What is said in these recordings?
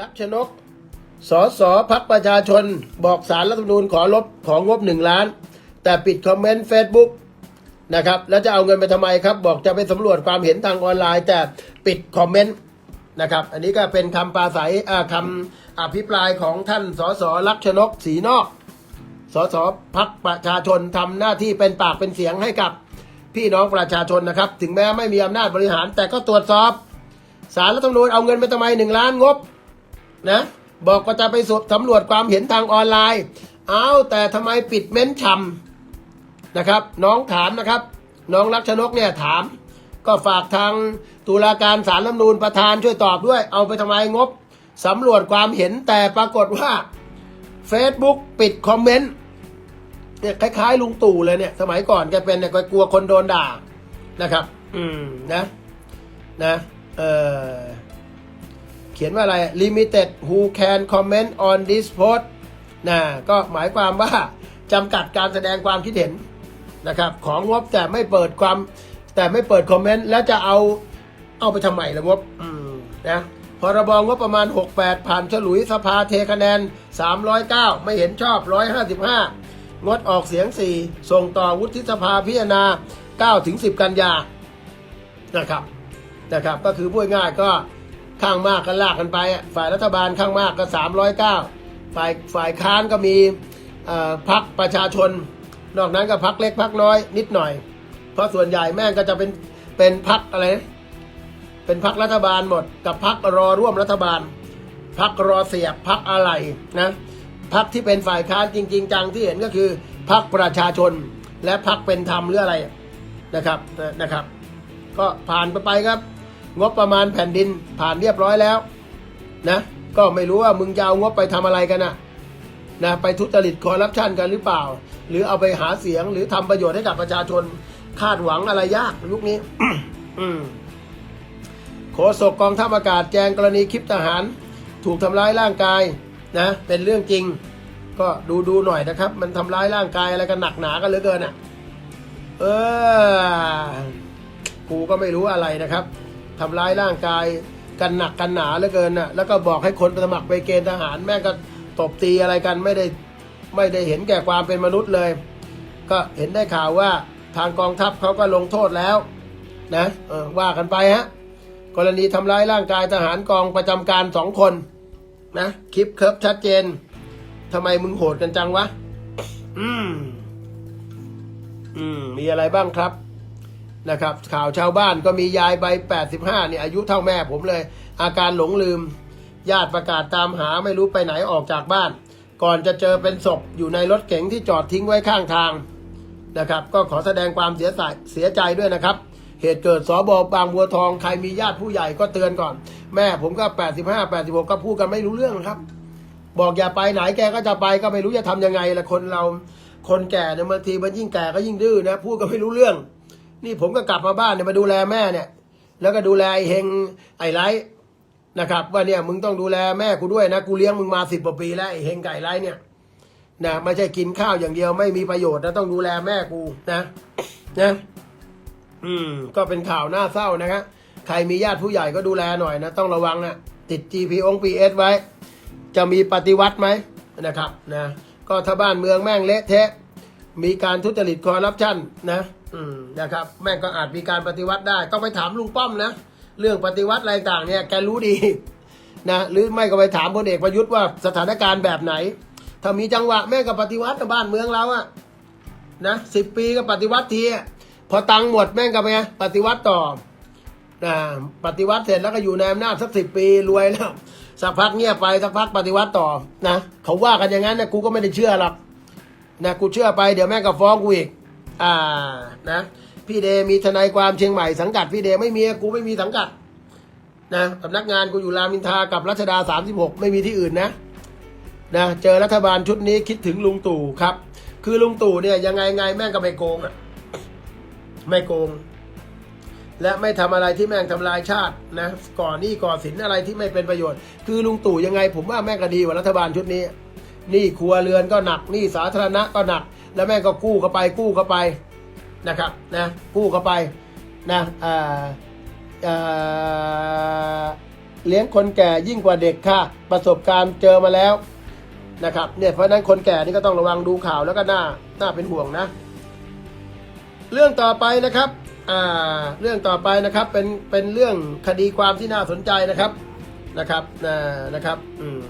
ลักชนก สสพักประชาชน บอกสารรัฐธรรมนูญขอลบของงบหนึ่งล้าน แต่ปิดคอมเมนต์เฟซบุ๊กนะครับ แล้วจะเอาเงินไปทำไมครับ บอกจะไปสำรวจความเห็นทางออนไลน์ แต่ปิดคอมเมนต์นะครับ อันนี้ก็เป็นคำปราศัยอ่าคำอภิปรายของท่านสสลักชนกศรีนอก สสพักประชาชนทำหน้าที่เป็นปากเป็นเสียงให้กับพี่น้องประชาชนนะครับ ถึงแม้ไม่มีอำนาจบริหาร แต่ก็ตรวจสอบสารรัฐธรรมนูญเอาเงินไปทำไมหนึ่งล้านงบ นะ บอกว่าจะไปสำรวจความเห็นทางออนไลน์ เอาแต่ทำไมปิดเม้นช่ำนะครับ น้องถามนะครับ น้องรักชนกเนี่ยถาม ก็ฝากทางตุลาการสารรัฐมนูญประธานช่วยตอบด้วย เอาไปทำไมงบสำรวจความเห็นแต่ปรากฏว่า Facebook ปิดคอมเมนต์เนี่ยคล้ายๆลุงตู่เลยเนี่ย สมัยก่อนแกเป็นเนี่ยกลัวคนโดนด่านะครับ อืมนะ นะ เออ เขียนว่าอะไร limited who can comment on this post นะก็หมายความว่าจำกัดการแสดงความคิดเห็นนะครับ ของงบแต่ไม่เปิดความแต่ไม่เปิดคอมเมนต์แล้วจะเอาเอาไปทำไมล่ะงบนะพรบงบประมาณ 68 ผ่านฉลุยสภาเทคะแนน 309 ไม่เห็นชอบ 155 งดออกเสียง 4 ส่งต่อวุฒิสภาพิจารณา9ถึง10 กันยานะครับนะครับ ก็คือพูดง่ายก็ ข้างมากก็ลากกันไป ฝ่ายรัฐบาลข้างมากก็ 309 ฝ่ายฝ่ายค้านก็มีพักประชาชน นอกนั้นก็พักเล็กพักน้อยนิดหน่อย เพราะส่วนใหญ่แม่งก็จะเป็นเป็นพักอะไร เป็นพักรัฐบาลหมด กับพักรอร่วมรัฐบาล พักรอเสียบพักอะไรนะพักที่เป็นฝ่ายค้านจริง ๆ จังที่เห็นก็คือพักประชาชนและพักเป็นธรรมหรืออะไรนะครับนะครับ ก็ผ่านไปไปครับ งบประมาณแผ่นดินผ่านเรียบร้อยแล้วนะก็ไม่รู้ว่ามึงจะเอางบไปทำอะไรกันนะนะไปทุจริตคอร์รัปชันกันหรือเปล่า หรือเอาไปหาเสียงหรือทำประโยชน์ให้กับประชาชนคาดหวังอะไรยากยุคนี้อืมโฆษกกองทัพอากาศแจงกรณีคลิปทหาร ถูกทำร้ายร่างกายนะเป็นเรื่องจริง ก็ดูดูหน่อยนะครับ มันทำร้ายร่างกายอะไรกันหนักหนากันเหลือเกินอะ เออกูก็ไม่รู้อะไรนะครับ ทำร้ายร่างกายกันหนักกันหนาเหลือเกินน่ะแล้วก็บอกให้คนไปสมัครไปเกณฑ์ทหารแม่ก็ตบตีอะไรกันไม่ได้ไม่ได้เห็นแก่ความเป็นมนุษย์เลย ก็เห็นได้ข่าวว่าทางกองทัพเขาก็ลงโทษแล้วนะว่ากันไปฮะกรณีทำร้ายร่างกายทหารกองประจำการสองคนนะคลิปเคิร์ฟชัดเจนทำไมมึงโหดกันจังวะ อืม อืม มีอะไรบ้างครับ นะครับข่าวชาวบ้านก็มียายใบ 85เนี่ยอายุเท่าแม่ผมเลย อาการหลงลืม ญาติประกาศตามหาไม่รู้ไปไหนออกจากบ้าน ก่อนจะเจอเป็นศพอยู่ในรถเก๋งที่จอดทิ้งไว้ข้างทางนะครับ ก็ขอแสดงความเสียใจเสียใจด้วยนะครับ เหตุเกิดสบบบางบัวทองใครมีญาติผู้ใหญ่ก็เตือนก่อน แม่ผมก็ 85 86 ก็พูดกันไม่รู้เรื่องครับ บอกอย่าไปไหนแกก็จะไปก็ไม่รู้จะทำยังไงละคนเราคนแก่เนี่ยบางทีมันยิ่งแก่ก็ยิ่งดื้อนะพูดก็ไม่รู้เรื่อง นี่ผมก็กลับมาบ้านเนี่ยมาดูแลแม่เนี่ย แล้วก็ดูแลไอ้เฮงไอ้ไรนะครับ ว่าเนี่ยมึงต้องดูแลแม่กูด้วยนะกูเลี้ยงมึงมาสิบกว่าปีแล้วไอ้เฮงไก่ไรเนี่ยนะไม่ใช่กินข้าวอย่างเดียวไม่มีประโยชน์นะต้องดูแลแม่กูนะนะอืม ก็เป็นข่าวน่าเศร้านะครับใครมีญาติผู้ใหญ่ก็ดูแลหน่อยนะ ต้องระวังนะติด GP อง PS ไว้ จะมีปฏิวัติไหมนะครับนะก็ถ้าบ้านเมืองแม่งเละเทะมีการทุจริตคอร์รัปชันนะ นะครับ แม่งก็อาจมีการปฏิวัติได้ต้องไปถามลุงป้อมนะ เรื่องปฏิวัติอะไรต่างเนี่ยแกรู้ดีนะหรือไม่ก็ไปถามพลเอกประยุทธ์ว่าสถานการณ์แบบไหน ถ้ามีจังหวะแม่งก็ปฏิวัติบบ้านเมืองเราอะนะสิบปีก็ปฏิวัติทีพอตังหมดแม่งก็ไปปฏิวัติต่อนะปฏิวัติเสร็จแล้วก็อยู่ในอำนาจสักสิบปีรวยแล้วสักพักเงียบไปสักพักปฏิวัติต่อนะเขาว่ากันอย่างนั้นนะกูก็ไม่ได้เชื่อหรอกนะกูเชื่อไปเดี๋ยวแม่งก็ฟ้องกูอีก อ่านะพี่เดมีทนายความเชียงใหม่สังกัดพี่เดไม่มีกูไม่มีสังกัดนะสำนักงานกูอยู่รามินทากับรัชดาสามสิบหกไม่มีที่อื่นนะนะเจอรัฐบาลชุดนี้คิดถึงลุงตู่ครับ คือลุงตู่เนี่ยยังไงไงแม่งก็ไม่โกงอะไม่โกง และไม่ทำอะไรที่แม่งทำลายชาตินะก่อหนี้ก่อสินอะไรที่ไม่เป็นประโยชน์ คือลุงตู่ยังไงผมว่าแม่งก็ดีกว่ารัฐบาลชุดนี้ นี้ครัวเรือนก็หนักนี้สาธารณะก็หนัก แล้วแม่งก็กู้เข้าไปกู้เข้าไปนะครับนะกู้เข้าไปนะอ่าอ่าเลี้ยงคนแก่ยิ่งกว่าเด็กค่ะ ประสบการณ์เจอมาแล้วนะครับเนี่ยเพราะฉะนั้นคนแก่นี่ก็ต้องระวังดูข่าวแล้วก็น่าน่าเป็นห่วงนะ เรื่องต่อไปนะครับอ่าเรื่องต่อไปนะครับเป็นเป็นเรื่องคดีความที่น่าสนใจนะครับนะครับอ่านะครับอืม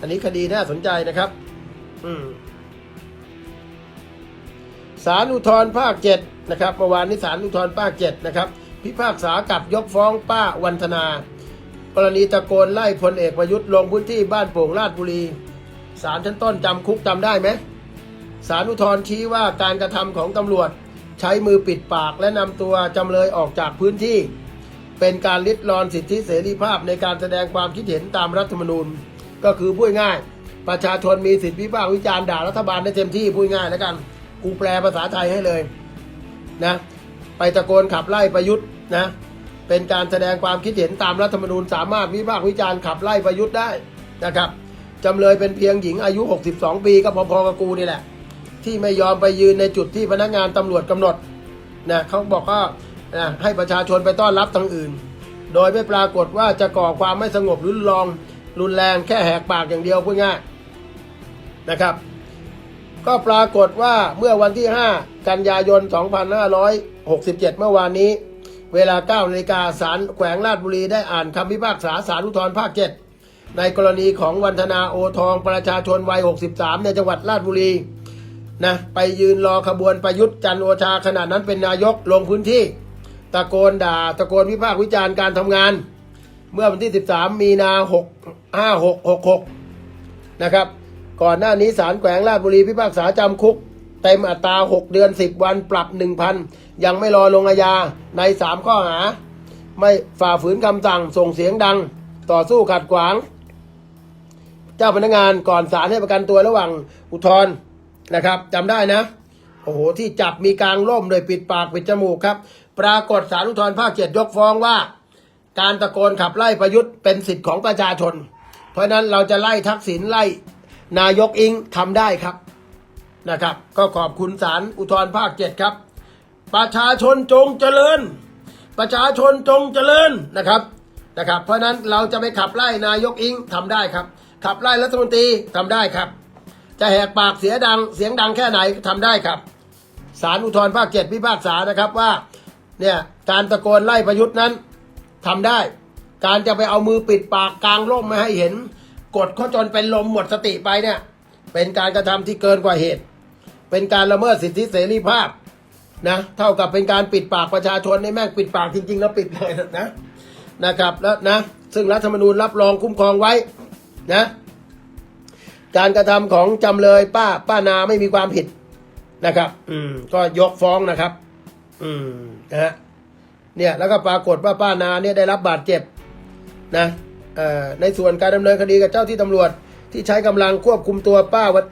อันนี้คดีน่าสนใจนะครับ อืม ศาลอุทธรภาคเจ็ดนะครับเมื่อวานนี้ศาลอุทธรภาคเจ็ดนะครับพิพากษากับยกฟ้องป้าวันธนา กรณีตะโกนไล่พลเอกประยุทธ์ลงพื้นที่บ้านโป่งราชบุรีศาลชั้นต้นจำคุกจำได้ไหมศาลอุทธรชี้ว่าการกระทำของตำรวจใช้มือปิดปากและนำตัวจำเลยออกจากพื้นที่ เป็นการลิดรอนสิทธิเสรีภาพในการแสดงความคิดเห็นตามรัฐธรรมนูญ ก็คือพูดง่าย ประชาชนมีสิทธิวิพากษ์วิจารณ์ด่ารัฐบาลได้เต็มที่พูดง่ายแล้วกัน กูแปลภาษาไทยให้เลยนะไปตะโกนขับไล่ประยุทธ์นะเป็นการแสดงความคิดเห็นตามรัฐธรรมนูญสามารถวิพากษ์วิจารณ์ขับไล่ประยุทธ์ได้นะครับจำเลยเป็นเพียงหญิงอายุ 62 ปีก็พอๆกับกูนี่แหละ ที่ไม่ยอมไปยืนในจุดที่พนักงานตำรวจกำหนดนะเขาบอกว่านะให้ประชาชนไปต้อนรับทางอื่น โดยไม่ปรากฏว่าจะก่อความไม่สงบรุนแรงรุนแรงแค่แหกปากอย่างเดียวพูดง่ายนะครับ ก็ปรากฏว่าเมื่อวันที่ 5 กันยายน 2567 เมื่อวานนี้ เวลา9นาฬิกาศาลแขวงราชบุรีได้อ่านคำพิพากษาศาลอุทธรภาค 7 ในกรณีของวันธนาโอทองประชาชนวัย 63 ในจังหวัดราชบุรีนะไปยืนรอขบวนประยุทธ์จันโอชาขณะนั้นเป็นนายกลงพื้นที่ ตะโกนด่าตะโกนวิพากษ์วิจารณ์การทำงาน เมื่อวันที่ 13 มีนา 6 5666 นะครับ ก่อนหน้านี้ศาลแขวงราชบุรีพิพากษาจำคุก เต็มอัตรา 6 เดือน 10 วันปรับ 1,000 ยังไม่รอลงอาญาใน 3 ข้อหา ไม่ฝ่าฝืนคำสั่งส่งเสียงดัง ต่อสู้ขัดขวาง เจ้าพนักงานก่อนศาลให้ประกันตัวระหว่างอุทธรณ์นะครับจำได้นะ โอ้โห ที่จับมีกลางร่มโดยปิดปากปิดจมูกครับ ปรากฏศาลอุทธรณ์ภาคเจ็ดยกฟ้องว่า การตะโกนขับไล่ประยุทธ์เป็นสิทธิ์ของประชาชน เพราะฉะนั้นเราจะไล่ทักษิณไล่ นายกอิงทำได้ครับนะครับ ก็ขอบคุณศาลอุทธรภาคเจ็ดครับ ประชาชนจงเจริญ ประชาชนจงเจริญนะครับนะครับ เพราะฉะนั้นเราจะไปขับไล่นายกอิงทำได้ครับ ขับไล่รัฐมนตรีทำได้ครับ จะแหกปากเสียดังเสียงดังแค่ไหนทำได้ครับศาลอุทธรภาคเจ็ดพิพากษานะครับว่าเนี่ยการตะโกนไล่ประยุทธ์นั้นทำได้ การจะไปเอามือปิดปากกลางร่มไม่ให้เห็น กดเขาจนเป็นลมหมดสติไปเนี่ย เป็นการกระทำที่เกินกว่าเหตุ เป็นการละเมิดสิทธิเสรีภาพนะเท่ากับเป็นการปิดปากประชาชนในแม่งปิดปากจริงๆแล้วปิดเลยนะนะครับแล้วนะซึ่งรัฐธรรมนูญรับรองคุ้มครองไว้นะการกระทำของจำเลยป้าป้านาไม่มีความผิดนะครับ อืมก็ยกฟ้องนะครับ อืมนะฮะเนี่ยแล้วก็ปรากฏว่าป้านาเนี่ยได้รับบาดเจ็บนะเอ่อ ในส่วนการดำเนินคดีกับเจ้าที่ตำรวจ ที่ใช้กำลังควบคุมตัวป้าวัด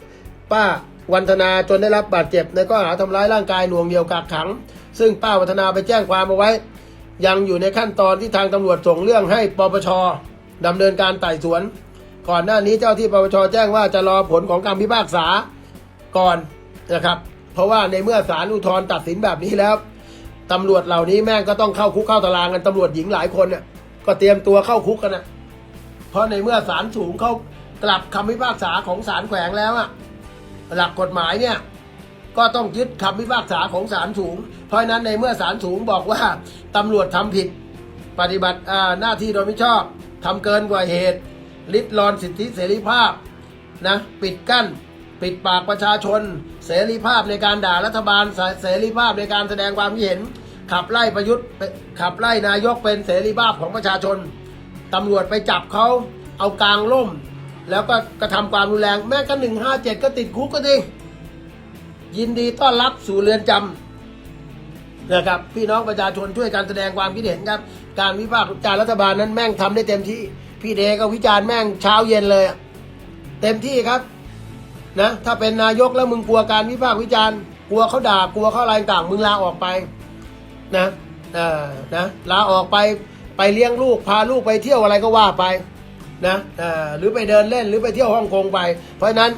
ป้าวันธนาจนได้รับบาดเจ็บ ในข้อหาทำร้ายร่างกายหน่วงเหนี่ยวกักขัง ซึ่งป้าวัฒนาไปแจ้งความเอาไว้ ยังอยู่ในขั้นตอนที่ทางตำรวจส่งเรื่องให้ปปชดำเนินการไต่สวน ก่อนหน้านี้เจ้าที่ปปชแจ้งว่าจะรอผลของการพิพากษาก่อนนะครับ เพราะว่าในเมื่อศาลอุทธรณ์ตัดสินแบบนี้แล้วตำรวจเหล่านี้แม่งก็ต้องเข้าคุกเข้าตารางกันตำรวจหญิงหลายคนเนี่ยก็เตรียมตัวเข้าคุกกันนะ เพราะในเมื่อศาลสูงเขากลับคำพิพากษาของศาลแขวงแล้วอะหลักกฎหมายเนี่ยก็ต้องยึดคำพิพากษาของศาลสูง เพราะนั้นในเมื่อศาลสูงบอกว่าตำรวจทำผิด ปฏิบัติหน้าที่โดยไม่ชอบทำเกินกว่าเหตุลิดรอนสิทธิเสรีภาพนะปิดกั้น ปิดปากประชาชน เสรีภาพในการด่ารัฐบาลเสเสรีภาพในการแสดงความคิดเห็น ขับไล่ประยุทธ์ขับไล่นายกเป็นเสรีภาพของประชาชน ตำรวจไปจับเขาเอากลางล่ม แล้วก็กระทำความรุนแรง แม้กระหนึ่งห้าเจ็ดก็ติดคุกก็ดิยินดีต้อนรับสู่เรือนจำนะครับ พี่น้องประชาชนช่วยกันแสดงความคิดเห็นครับ การวิพากษ์วิจารณ์รัฐบาลนั้นแม่งทำได้เต็มที่ พี่เดก็วิจารณ์แม่งเช้าเย็นเลย เต็มที่ครับนะถ้าเป็นนายกแล้วมึงกลัวการวิพากษ์วิจารณ์กลัวเขาด่ากลัวเขาอะไรต่างมึงลาออกไปนะเออนะลาออกไป ไปเลี้ยงลูกพาลูกไปเที่ยวอะไรก็ว่าไปนะหรือไปเดินเล่นหรือไปเที่ยวฮ่องกงไป เพราะฉะนั้น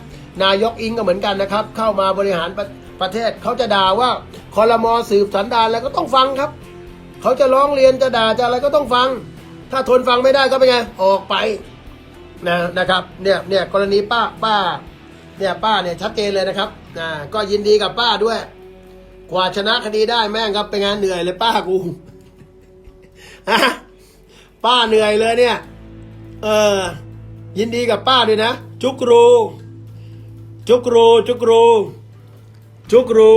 นายกอิงก็เหมือนกันนะครับ เข้ามาบริหารประประเทศเขาจะด่าว่าคอรมอสืบสันดานแล้วก็ต้องฟังครับ เขาจะร้องเรียนจะด่าจะอะไรก็ต้องฟัง ถ้าทนฟังไม่ได้ก็เป็นไงออกไปนะนะครับเนี่ยเนี่ยกรณีป้าป้าเนี่ยป้าเนี่ยชัดเจนเลยนะครับอ่าก็ยินดีกับป้าด้วย กว่าชนะคดีได้แม่งครับเป็นงานเหนื่อยเลยป้ากูฮะ ป้าเหนื่อยเลยเนี่ย เออ ยินดีกับป้าด้วยนะ จุกรู จุกรู จุกรู จุกรู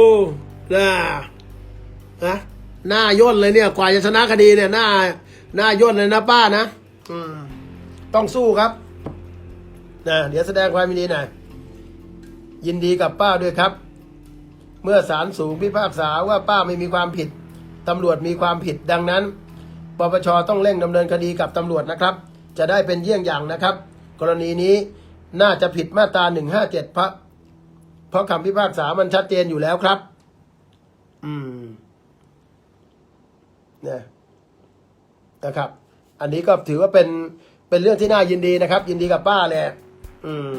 นะนะหน้าย่นเลยเนี่ย กว่าจะชนะคดีเนี่ยหน้า หน้าย่นเลยนะป้านะอืมต้องสู้ครับนะเดี๋ยวแสดงความยินดีหน่อยยินดีกับป้าด้วยครับ เมื่อศาลสูงพิพากษาว่าป้าไม่มีความผิดตำรวจมีความผิดดังนั้น ปปชต้องเร่งดำเนินคดีกับตำรวจนะครับ จะได้เป็นเยี่ยงอย่างนะครับ กรณีนี้น่าจะผิดมาตราหนึ่งห้าเจ็ดพระเพราะคำพิพากษามันชัดเจนอยู่แล้วครับ อืมเนี่ยนะครับ อันนี้ก็ถือว่าเป็นเป็นเรื่องที่น่ายินดีนะครับ ยินดีกับป้าเลยอืม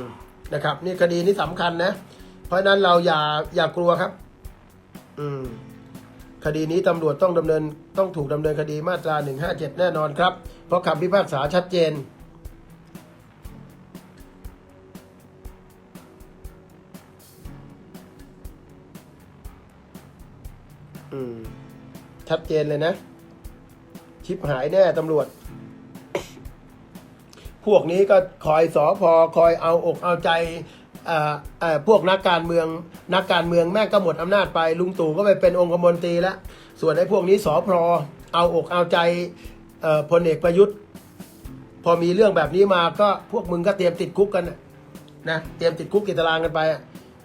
นะครับ นี่คดีนี้สำคัญนะ เพราะฉะนั้นเราอย่าอย่ากลัวครับ อืม คดีนี้ตำรวจต้องดำเนินต้องถูกดำเนินคดีมาตรา 157 แน่นอนครับ เพราะคำพิพากษาชัดเจน อืม ชัดเจนเลยนะ ชิบหายแน่ตำรวจ พวกนี้ก็คอยสอพอคอยเอาอกเอาใจ พวกนักการเมืองนักการเมืองแม่งก็หมดอำนาจไป ลุงตู่ก็ไปเป็นองคมนตรีแล้ว ส่วนไอ้พวกนี้สอพอเอาอกเอาใจพลเอกประยุทธ์ พอมีเรื่องแบบนี้มาก็พวกมึงก็เตรียมติดคุกกันนะเตรียมติดคุกติตารางกันไป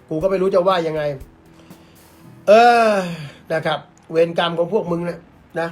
กูก็ไม่รู้จะว่ายังไง เออนะครับ เวรกรรมของพวกมึงนี่ยนะ